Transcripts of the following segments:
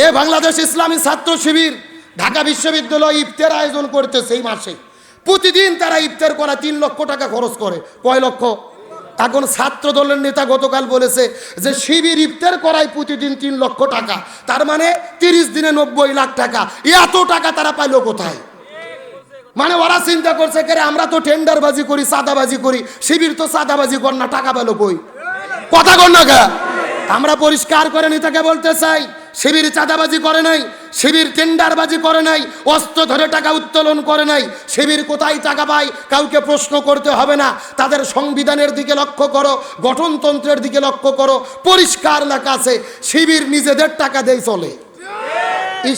এ বাংলাদেশ ইসলামী ছাত্র শিবির ঢাকা বিশ্ববিদ্যালয় ইফতার আয়োজন করতেছে এই মাসে। প্রতিদিন তারা ইফতার করা, তিন লক্ষ টাকা খরচ করে। কয় লক্ষ? এখন ছাত্র দলের নেতা গতকাল বলেছে যে শিবির ইফতার করায় প্রতিদিন তিন লক্ষ টাকা। তার মানে তিরিশ দিনে নব্বই লাখ টাকা। এত টাকা তারা পাইলো কোথায়? মানে ওরা চিন্তা করছে, কে আমরা তো টেন্ডারবাজি করি সাদাবাজি করি। শিবির তো চাঁদাবাজি কর না, টাকা পেল কই? কথা কর না আমরা পরিষ্কার করে নেতাকে বলতে চাই শিবির চাঁদাবাজি করে নাই, শিবির টেন্ডারবাজি করে নাই, অস্ত্র ধরে টাকা উত্তোলন করে নাই। শিবির কোথায় টাকা পায়, কাউকে প্রশ্ন করতে হবে না। তাদের সংবিধানের দিকে লক্ষ্য করো, গঠনতন্ত্রের দিকে লক্ষ্য করো। পরিষ্কার লেখা আছে, শিবির নিজেদের টাকা দেয় চলে।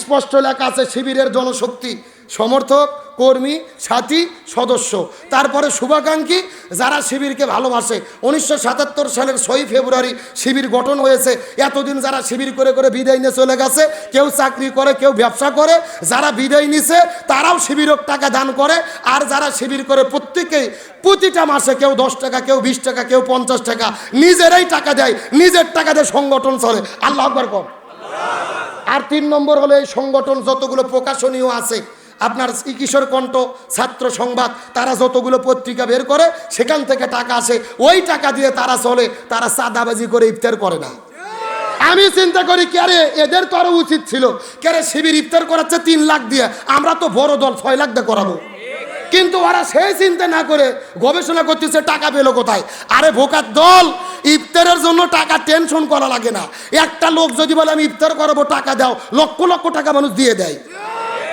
স্পষ্ট লেখা আছে, শিবিরের জনশক্তি সমর্থক, কর্মী, সাথী, সদস্য। তারপরে শুভাকাঙ্ক্ষী যারা শিবিরকে ভালোবাসে। উনিশশো সাতাত্তর সালের ছয়ই ফেব্রুয়ারি শিবির গঠন হয়েছে। এতদিন যারা শিবির করে করে বিদায় নিয়ে চলে গেছে, কেউ চাকরি করে, কেউ ব্যবসা করে, যারা বিদায় নিছে, তারাও শিবিরক টাকা দান করে। আর যারা শিবির করে প্রত্যেকেই, প্রতিটা মাসে কেউ দশ টাকা, কেউ বিশ টাকা, কেউ পঞ্চাশ টাকা, নিজেরাই টাকা দেয়, নিজের টাকা দিয়ে সংগঠন চলে। আল্লাহ আকবর কর আর তিন নম্বর হলো এই সংগঠন যতগুলো প্রকাশনীয় আছে আপনার কিশোর কণ্ঠ, ছাত্র সংবাদ, তারা যতগুলো পত্রিকা বের করে, সেখান থেকে টাকা আসে। ওই টাকা দিয়ে তারা চলে, তারা চাঁদাবাজি করে ইফতার করে না। আমি চিন্তা করি ক্যারে এদের তো আরও উচিত ছিল। ক্যারে শিবির ইফতার করাচ্ছে তিন লাখ দিয়ে। আমরা তো বড় দল, ছয় লাখ দিয়ে করাবো। কিন্তু ওরা সেই চিন্তা না করে গবেষণা করতেছে, টাকা পেল কোথায়? আরে, ভোকার দল, ইফতারের জন্য টাকা টেনশন করা লাগে না। একটা লোক যদি বলে, আমি ইফতার করাবো, টাকা দাও। লক্ষ লক্ষ টাকা মানুষ দিয়ে দেয়।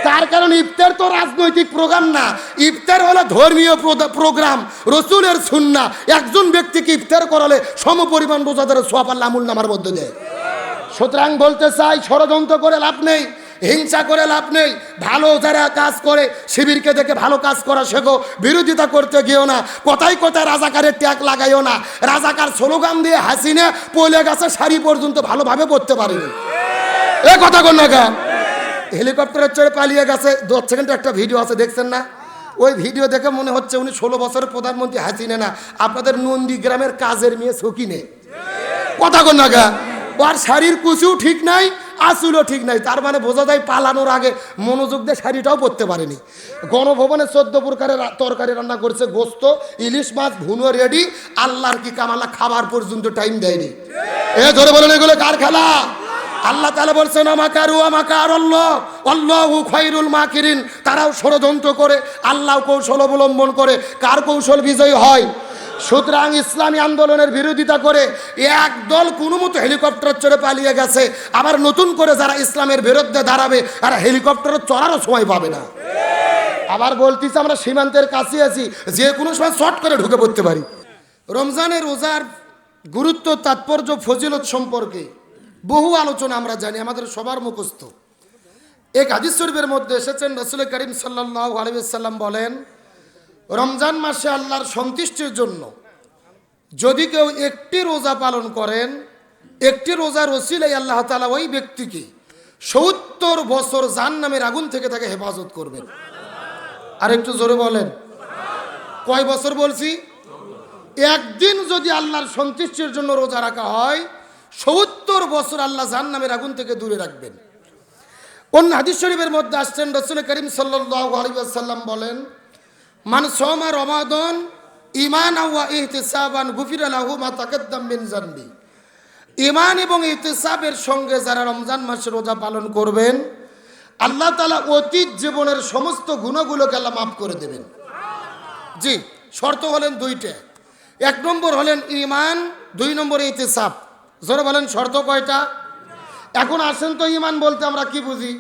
তার কারণ ইফতার তো রাজনৈতিক প্রোগ্রাম না। ইফতার হলো ধর্মীয় প্রোগ্রাম, রসুলের সুন্না। একজন ব্যক্তিকে ইফতার করালে সমপরিমাণ রোজাদারের সোয়াব আল্লাহ নামার মধ্যে দেয়। সুতরাং বলতে চাই, ষড়যন্ত্র করে লাভ নেই, হিংসা করে লাভ নেই, ভালো যারা কাজ করে, শিবিরকে দেখে ভালো কাজ করা শেখো, বিরোধিতা করতে গিয়েও না, কোথায় কোথায় রাজাকারের ট্যাগ লাগাইও না। রাজাকার স্লোগান দিয়ে হাসিনে পলে গেছে শাড়ি পর্যন্ত ভালোভাবে পড়তে পারেনি। এ কথা কর হেলিকপ্টারের চড়ে পালিয়ে গেছে। দশ সেকেন্ডের একটা ভিডিও আছে, দেখছেন না? ওই ভিডিও দেখে মনে হচ্ছে উনি ষোলো বছরের প্রধানমন্ত্রী হাসিনে না। আপনাদের নন্দী গ্রামের কাজের মেয়ে সকিনে। কথা কর না গা। ওর শাড়ির কুচিও ঠিক নাই আসুলও ঠিক নাই। তার মানে বোঝা যায় পালানোর আগে মনোযোগ দিয়ে শাড়িটাও পরতে পারেনি। গণভবনে চোদ্দ প্রকারের তরকারি রান্না করছে, গোস্ত, ইলিশ মাছ, ভুনো রেডি, আল্লাহর কি কামালা, খাবার পর্যন্ত টাইম দেয়নি। এ ধরে বলেন এগুলো কার খেলা? আল্লাহ তালা বলছেন, আমাকারু, আমাকার অল্লাহ অল্লাহু খৈরুল মাকিরিন। তারাও ষড়যন্ত্র করে, আল্লাহ কৌশল অবলম্বন করে। কার কৌশল বিজয়ী হয়? সুতরাং ইসলামী আন্দোলনের বিরোধিতা করে একদল কোনো মতো হেলিকপ্টার চড়ে পালিয়ে গেছে। আবার নতুন করে যারা ইসলামের বিরুদ্ধে দাঁড়াবে আর হেলিকপ্টারও চড়ারও সময় পাবে না। আবার বলতেছি, আমরা সীমান্তের কাছে আছি, যে কোনো সময় শর্ট করে ঢুকে পড়তে পারি। রমজানের রোজার গুরুত্ব, তাৎপর্য, ফজিলত সম্পর্কে বহু আলোচনা আমরা জানি, আমাদের সবার মুখস্থ। এক হাদিস শরীফের মধ্যে এসেছেন, রসুল করিম সাল্লাহ আলহিসাল্লাম বলেন, রমজান মাসে আল্লাহর সন্তুষ্টির জন্য যদি কেউ একটি রোজা পালন করেন, একটি রোজা রসিলাই আল্লাহ তালা ওই ব্যক্তিকে সত্তর বছর জান নামের আগুন থেকে তাকে হেফাজত করবেন। আর একটু জোরে বলেন, কয় বছর বলছি? একদিন যদি আল্লাহর সন্তুষ্টির জন্য রোজা রাখা হয় সত্তর বছর আল্লাহ জান নামের আগুন থেকে দূরে রাখবেন। অন্য হাদিস শরীফের মধ্যে আসছেন রসুল করিম সাল্লাম বলেন, মান সোমা রমাদন ইমান আওয়া ইহতিসাবান গুফির আলাহু মা তাকাদ্দাম বিন জানবি। ইমান এবং ইহতিসাবের সঙ্গে যারা রমজান মাসে রোজা পালন করবেন, আল্লাহ তালা অতীত জীবনের সমস্ত গুণগুলোকে আল্লাহ মাফ করে দেবেন। জি, শর্ত হলেন দুইটা। এক নম্বর হলেন ইমান দুই নম্বর ইতিসাব জোরে বলেন, শর্ত কয়টা? এখন আসেন তো ইমান বলতে আমরা কি বুঝি?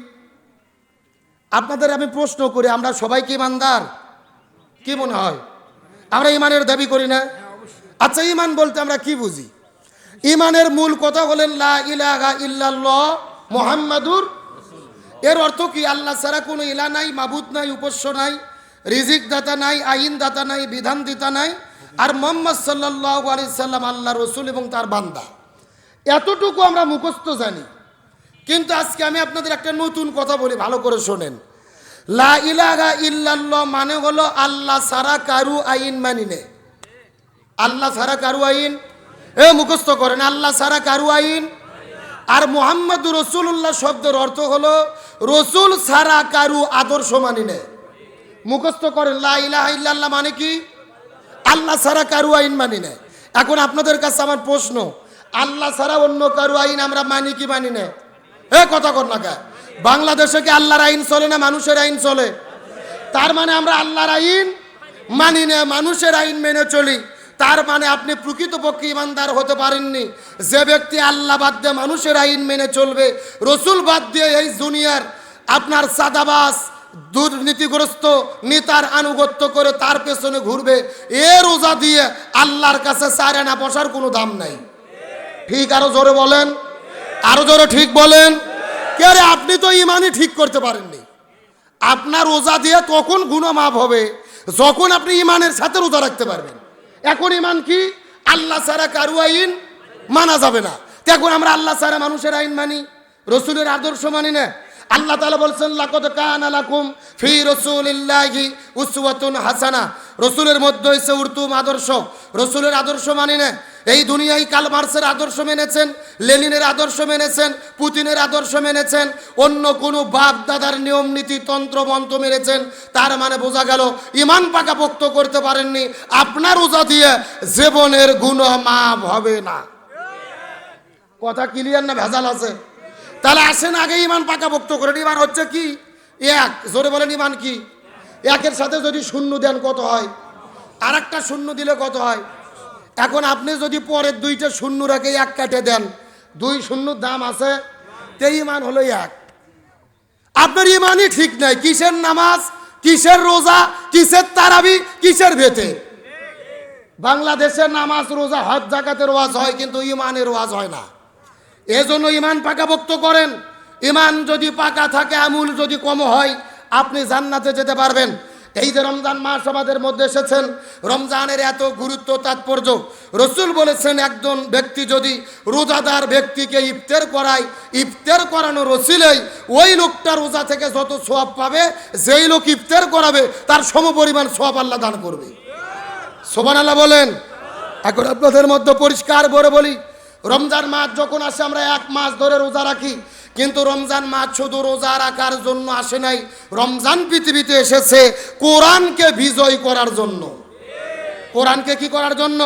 আপনাদের আমি প্রশ্ন করি, আমরা সবাই কি ইমানদার? কি মনে হয়? আমরা ইমানের দাবি করি না? আচ্ছা ইমান বলতে আমরা কি বুঝি? ইমানের মূল কথা হলেন, লা মোহাম্মদুর এর অর্থ কি? আল্লাহ ছাড়া কোনো ইলা নাই, মাবুদ নাই, উপস্য নাই রিজিক দাতা নাই আইন দাতা নাই বিধান দিতা নাই। আর মোহাম্মদ সাল্লাহ আলি সাল্লাম আল্লাহ রসুল এবং তার বান্দা। এতটুকু আমরা মুখস্থ জানি। কিন্তু আজকে আমি আপনাদের একটা নতুন কথা বলি, ভালো করে শোনেন। লা ইলাহা ইল্লাল্লাহ মানে হলো আল্লাহ সারা কারু আইন মানি নে আল্লাহ সারা কারু আইন? এ, মুখস্থ করেন, আল্লাহ সারা কারু আইন? আর মোহাম্মদ রসুল্লাহ শব্দের অর্থ হলো, রসুল সারা কারু আদর্শ মানি নেয় মুখস্থ করেন, লা ইলাহা ইল্লাল্লাহ মানে কি? আল্লাহ সারা কারু আইন মানি না এখন আপনাদের কাছে আমার প্রশ্ন আল্লাহ ছাড়া অন্য কারু আইন আমরা মানি কি মানি না? এ কথা কর না বাংলাদেশে কি আল্লাহর আইন চলে না মানুষের আইন চলে? তার মানে আমরা আল্লাহর আইন মানি না, মানুষের আইন মেনে চলি। তার মানে আপনি প্রকৃতপক্ষে ইমানদার হতে পারেননি। যে ব্যক্তি আল্লাহ বাদ দিয়ে মানুষের আইন মেনে চলবে, রসুল বাদ দিয়ে এই দুনিয়ার আপনার সাদাবাস দুর্নীতিগ্রস্ত নেতার আনুগত্য করে তার পেছনে ঘুরবে, এ রোজা দিয়ে আল্লাহর কাছে সারে না, বসার কোনো দাম নাই। ঠিক আরও জোরে বলেন। আরও জোরে ঠিক বলেন। কে রে, আপনি তো ইমানই ঠিক করতে পারেননি। আপনার রোজা দিয়ে তখন গুণমাপ হবে? যখন আপনি ইমানের সাথে রোজা রাখতে পারবেন। এখন ইমান কি? আল্লাহ ছাড়া কারু আইন মানা যাবে না। এখন আমরা আল্লাহ ছাড়া মানুষের আইন মানি। রসুলের আদর্শ মানি না। আল্লাহ তাআলা বলছেন, লাকদ কানা লাকুম ফি রাসূলিল্লাহি উসওয়াতুন হাসানা। রসুলের মধ্যে হইছে উর্তুম আদর্শ। রসুলের আদর্শ মানি না। এই দুনিয়ায় কাল মার্সের আদর্শ মেনেছেন, লেনিনের আদর্শ মেনেছেন, পুতিনের আদর্শ মেনেছেন, অন্য কোনো বাপ দাদার নিয়ম নীতি তন্ত্র মন্ত্র মেনেছেন, তার মানে বোঝা গেল ইমান পাকাপোক্ত করতে পারেননি। আপনার রোজা দিয়ে জীবনের গুণ মাপ হবে না। কথা ক্লিয়ার না ভেজাল আছে? তাহলে আসেন আগে ইমান পাকাপোক্ত করেন। ইমান হচ্ছে কি? এক, জোরে বলেন ইমান কি? একের সাথে যদি শূন্য দেন কত হয়? আর একটা শূন্য দিলে কত হয়? এখন আপনি যদি পরের দুইটা শূন্য রেখে এক কাটে দেন, দুই শূন্যর দাম আছে, তে ইমান হলো এক। আপনার ইমানই ঠিক নাই। কিসের নামাজ? কিসের রোজা? কিসের তারাবি? কিসের ভেতে বাংলাদেশের নামাজ, রোজা, হজ, জাকাতের ওয়াজ হয়, কিন্তু ইমানের ওয়াজ হয় না। এজন্য ইমান পাকাভক্ত করেন। ইমান যদি পাকা থাকে, আমুল যদি কম হয়, আপনি জান্নাতে যেতে পারবেন। এই যে রমজান মাস আমাদের মধ্যে এসেছেন, রমজানের এত গুরুত্ব, তাৎপর্য। রসুল বলেছেন, একজন ব্যক্তি যদি রোজাদার ব্যক্তিকে ইফতের করায়, ইফতের করানো রসিলেই ওই লোকটা রোজা থেকে যত সোয়াব পাবে, যেই লোক ইফতের করাবে, তার সমপরিমাণ সোয়াব আল্লাহ দান করবে। সোবান আল্লাহ বলেন। এখন আপনাদের মধ্যে পরিষ্কার করে বলি রমজান মাস যখন আসে, আমরা এক মাস ধরে রোজা রাখি। কিন্তু রমজান মাস শুধু রোজা রাখার জন্য আসে নাই, রমজান পৃথিবীতে এসেছে কোরআনকে বিজয় করার জন্য। কোরআনকে কি করার জন্য?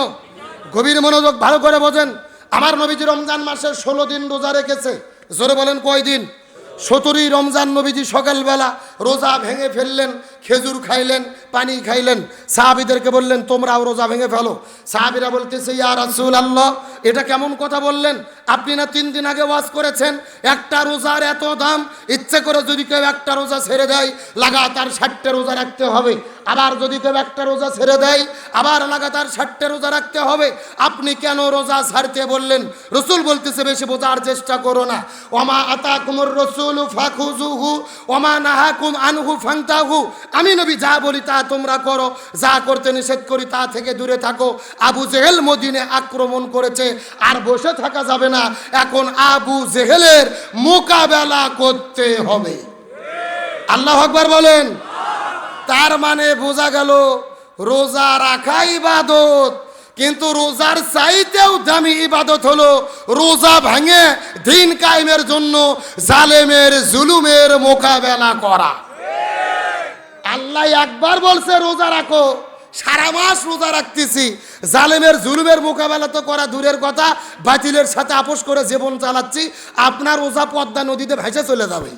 গভীর মনোযোগ ভালো করে বোঝেন। আমার নবীজি রমজান মাসে ষোলো দিন রোজা রেখেছে। জোরে বলেন কয় দিন রমজান নবীজি সকালবেলা রোজা ভেঙে ফেললেন খেজুর খাইলেন, পানি খাইলেন। সাহাবিদেরকে বললেন তোমরাও রোজা ভেঙে ফেলো। সাহাবিরা বলতেছে, ইয়া রাসূল আল্লাহ এটা কেমন কথা বললেন? আপনি না তিন দিন আগে ওয়াজ করেছেন, একটা রোজার এত দাম? ইচ্ছে করে যদি কেউ একটা রোজা ছেড়ে দেয়, লাগাতার ষাটটা রোজা রাখতে হবে। আবার যদি কেউ একটা রোজা ছেড়ে দেয়, আবার লাগাতার ষাটটা রোজা রাখতে হবে। আপনি কেন রোজা ছাড়তে বললেন? রসুল বলতেছে, বেশি বোঝার চেষ্টা করো না। ওমা আতা কুমুর রসুল ফাখুজুহু ওমা নাহাকুম আনহু ফাংতাহু আমি নবী, যা বলি তা তোমরা করো, যা করতে নিষেধ করি তা থেকে দূরে থাকো। আবু জেহেল মদিনে আক্রমণ করেছে, আর বসে থাকা যাবে না। এখন আবু জেহেলের মোকাবেলা করতে হবে। আল্লাহ আকবার বলেন। তার মানে বোঝা গেল, রোজা রাখা ইবাদত। কিন্তু রোজার চাইতেও দামি ইবাদত হলো রোজা ভাঙে দিন কায়েমের জন্য জালেমের, জুলুমের মোকাবেলা করা। আল্লাহ একবার বলছে, রোজা রাখো। সারা মাস রোজা রাখতেছি। জালেমের জুলুমের মোকাবেলা তো করা দূরের কথা, বাতিলের সাথে আপোষ করে জীবন চালাচ্ছি, আপনার রোজা পদ্মা নদীতে ভেসে চলে যাবে।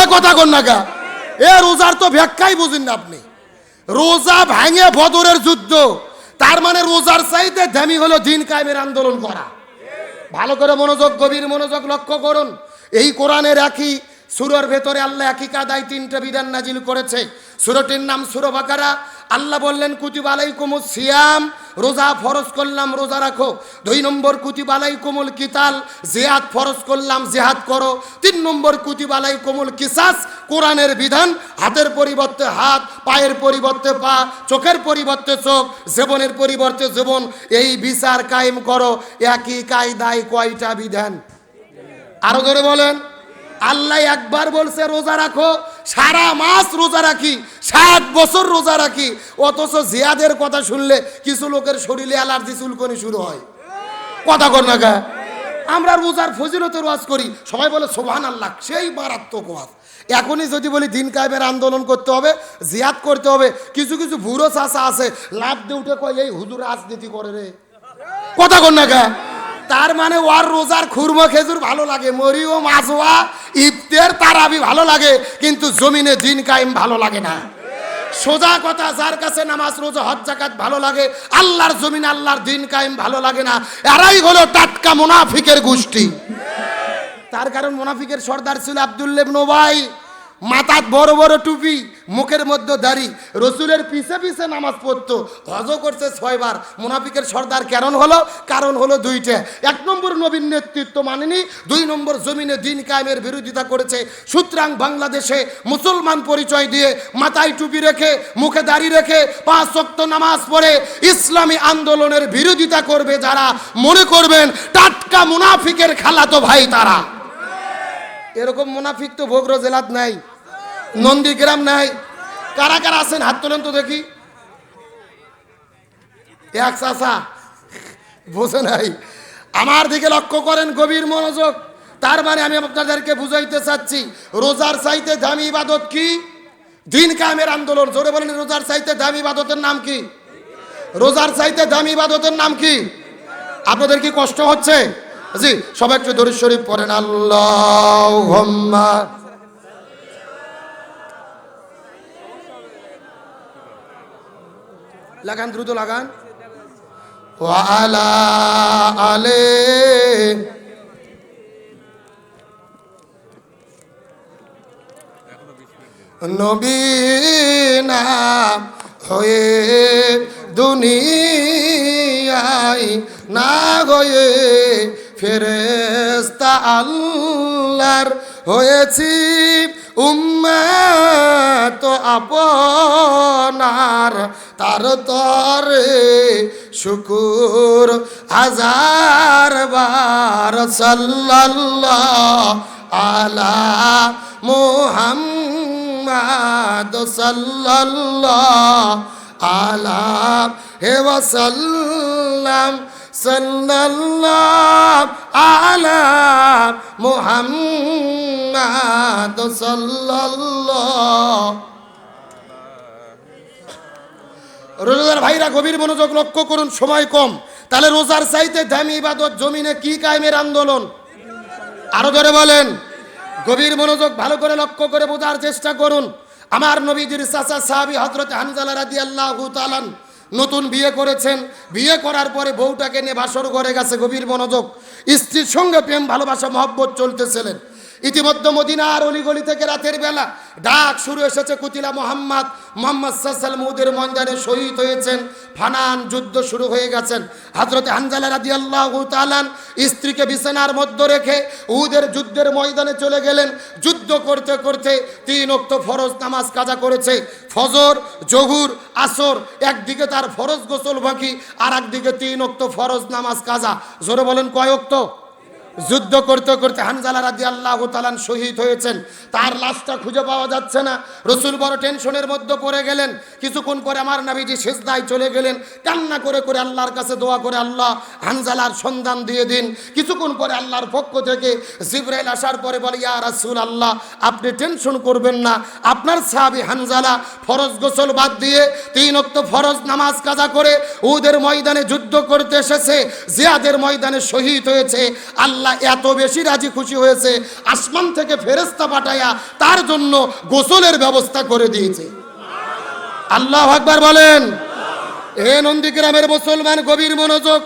এ কথা কন না গা এ রোজার তো ব্যাখ্যাই বুঝেন না আপনি। রোজা ভাঙে বদরের যুদ্ধ, তার মানে রোজার চাইতে দামি হলো দিন কায়েমের আন্দোলন করা। ভালো করে মনোযোগ, গভীর মনোযোগ লক্ষ্য করুন। এই কোরআনের একই সুরের ভেতরে আল্লাহ একই কাদায় তিনটা বিধান নাজিল করেছে। সুরটির নাম সুর বাকারা। আল্লাহ বললেন, কুতিব আলাইকুমুস সিয়াম, রোজা ফরজ করলাম, রোজা রাখো। দুই নম্বর, কুতিব আলাইকুমুল কিতাল, জেহাদ ফরজ করলাম, জেহাদ করো। তিন নম্বর, কুতিব আলাইকুমুল কিসাস, কোরআনের বিধান, হাতের পরিবর্তে হাত, পায়ের পরিবর্তে পা, চোখের পরিবর্তে চোখ, জীবনের পরিবর্তে জীবন। এই বিচার কায়েম করো। একই কায়দায় কয়টা বিধান? আরও ধরে বলেন। আল্লাহ একবার বলছে, রোজা রাখো, সারা মাস রোজা রাখি, সাত বছর রোজা রাখি। অথচ জিয়াদের কথা শুনলে কিছু লোকের শরীরে অ্যালার্জি চুলকনি শুরু হয়। কথা কর না গা। আমরা রোজার ফজিলতের ওয়াজ করি, সবাই বলে সোভান আল্লাহ সেই মারাত্মক ওয়াজ। এখনই যদি বলি, দিন কায়েমের আন্দোলন করতে হবে, জিয়াদ করতে হবে, কিছু কিছু ভুরো চাষা আছে, লাভ দিয়ে উঠে কয়, এই হুজুর রাজনীতি করে রে। কথা কর না কে তার মানে ওয়ার রোজার খুরমো খেজুর ভালো লাগে মরি মরিও, মাছওয়া, ইফতের তারাবি ভালো লাগে, কিন্তু জমিনে দিন কায়েম ভালো লাগে না। সোজা কথা, যার কাছে নামাজ, রোজা, হজ জাকাত ভালো লাগে, আল্লাহর জমিন আল্লাহর দিন কায়েম ভালো লাগে না, এরাই হলো টাটকা মুনাফিকের গোষ্ঠী। তার কারণ মুনাফিকের সর্দার ছিল আবদুল্লেব নোবাই মাথাত বড় বড় টুপি, মুখের মধ্যে দাড়ি। রসুলের পিছে পিছে নামাজ পড়তো। হজ করছে ছয়বার। মুনাফিকের সর্দার কারণ হলো কারণ হলো দুইটা। এক নম্বর নবীন নেতৃত্ব মানেনি, দুই নম্বর জমিনে দিন কায়েমের বিরোধিতা করেছে। সুতরাং বাংলাদেশে মুসলমান পরিচয় দিয়ে মাথায় টুপি রেখে, মুখে দাড়ি রেখে পাঁচ শক্ত নামাজ পড়ে ইসলামী আন্দোলনের বিরোধিতা করবে যারা, মনে করবেন টাটকা মুনাফিকের খালাতো ভাই তারা। এরকম মুনাফিক তো ভোগর জেলাত নাই। নন্দীগ্রাম নাই। কারা কারা আছেন? হাত তোলেন তো দেখি। এক চাষা বোঝে নাই। আমার দিকে লক্ষ্য করেন, গভীর মনোযোগ। তার মানে আমি আপনাদেরকে বুঝাইতে চাচ্ছি, রোজার চাইতে দামি ইবাদত কি? দিন কামের আন্দোলন, জোরে বলেন, রোজার চাইতে দামি ইবাদতের নাম কি? রোজার চাইতে দামি ইবাদতের নাম কি? আপনাদের কি কষ্ট হচ্ছে? জি, সবাই একটু দরুদ শরীফ পড়েন আল্লাহ লাগান দ্রুত লাগান। ওয়ালা আলে নবীনা হয়ে দুনিয়ায় না গয়ে ফেরেস্তা আল্লাহর হয়েছি। উম্মাত আপনার তার তরে শুকুর হাজার বার সাল্লাল্লাহ আলা মুহাম্মাদ সাল্লাল্লাহ আলা হে ওয়াসাল্লাম সাল্লাল্লাহ আলা ভাইরা গভীর মনোযোগ লক্ষ্য করুন, সময় কম। তাহলে রোজার চাইতে দামি ইবাদত জমিনে কি কায়েমের আন্দোলন? আরও ধরে বলেন। গভীর মনোযোগ ভালো করে লক্ষ্য করে বোঝার চেষ্টা করুন। আমার নবীজির চাচা সাহাবি হজরত হানজালা রাদি আল্লাহ তালান নতুন বিয়ে করেছেন। বিয়ে করার পরে বউটাকে নিয়ে বাসর ঘরে গেছে গভীর মনোযোগ। স্ত্রীর সঙ্গে প্রেম, ভালোবাসা, মহব্বত চলতেছিলেন ইতিমধ্যে মদিনার অলিগলি থেকে রাতের বেলা ডাক শুরু এসেছে কুতিলা মোহাম্মদ মোহাম্মদ সাসাল মুদের ময়দানে শহীদ হয়েছেন, ফানান যুদ্ধ শুরু হয়ে গেছেন। হজরত হানজালা রাদি আল্লাহ তালান স্ত্রীকে বিছানার মধ্যে রেখে উদের যুদ্ধের ময়দানে চলে গেলেন। যুদ্ধ করতে করতে তিন অক্ত ফরজ নামাজ কাজা করেছে। ফজর, জহুর, আসর, একদিকে তার ফরজ গোসল বাকি আর একদিকে তিন অক্ত ফরজ নামাজ কাজা। জোরে বলেন কয় অক্ত যুদ্ধ করতে করতে হানজালা রাজি আল্লাহ তালান শহীদ হয়েছেন। তার লাশটা খুঁজে পাওয়া যাচ্ছে না। রসুল বড় টেনশনের মধ্যে পড়ে গেলেন। কিছুক্ষণ পরে আমার নাবিজি শেষদায় চলে গেলেন। কান্না করে করে আল্লাহর কাছে দোয়া করে, আল্লাহ, হানজালার সন্ধান দিয়ে দিন। কিছুক্ষণ পরে আল্লাহর পক্ষ থেকে জিব্রাইল আসার পরে বলে, ইয়া রাসুল আল্লাহ আপনি টেনশন করবেন না। আপনার সাহাবি হানজালা ফরজ গোসল বাদ দিয়ে তিন অক্ত ফরজ নামাজ কাজা করে ওদের ময়দানে যুদ্ধ করতে এসেছে। জিয়াদের ময়দানে শহীদ হয়েছে। আল্লাহ এত বেশি রাজি খুশি হয়েছে, আসমান থেকে ফেরেস্তা পাঠায়া তার জন্য গোসলের ব্যবস্থা করে দিয়েছে। আল্লাহ আকবার বলেন। এ নন্দীগ্রামের মুসলমান গভীর মনোযোগ।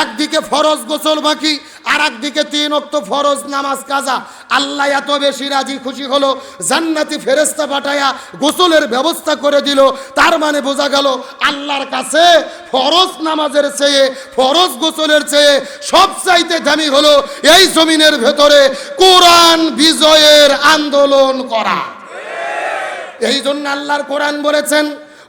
একদিকে ফরজ গোসল বাকি আর একদিকে তিন অক্ত ফরজ নামাজ কাজা। আল্লাহ এত বেশি রাজি খুশি হলো, জান্নাতি ফেরেস্তা পাঠায়া গোসলের ব্যবস্থা করে দিল। তার মানে বোঝা গেল, আল্লাহর কাছে ফরজ নামাজের চেয়ে, ফরজ গোসলের চেয়ে সব চাইতে দামি হলো এই জমিনের ভেতরে কোরআন বিজয়ের আন্দোলন করা। এই জন্য আল্লাহর কোরআন বলেছেন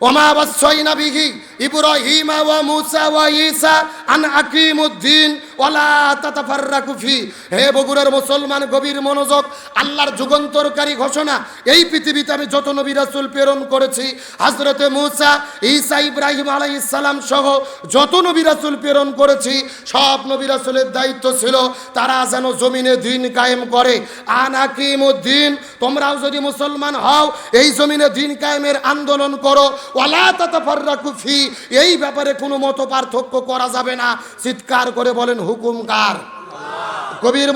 ওমা বাসাইনা বিহি ইব্রাহিম ওয়া মুসা ওয়া ঈসা আন আকিমুদ্দিন। ওয়ালা তাতাফাররাকু ফি। হে বগুড়ার মুসলমান গভীর মনোযোগ, আল্লাহর যুগান্তরকারী ঘোষণা, এই পৃথিবীতে আমি যত নবী রাসূল প্রেরণ করেছি, হযরতে মূসা, ঈসা ইব্রাহিম আলাইহিস সালাম সহ যত নবী রাসূল প্রেরণ করেছি, সব নবী রাসূলের দায়িত্ব ছিল তারা যেন জমিনে দিন কায়েম করে। আনাকিমুদ্দিন তোমরাও যদি মুসলমান হও, এই জমিনে দিন কায়েমের আন্দোলন করো। ওয়ালা তাতাফাররাকু ফি, এই ব্যাপারে কোনো মত পার্থক্য করা যাবে না। চিৎকার করে বলেন হুকুম কার কবির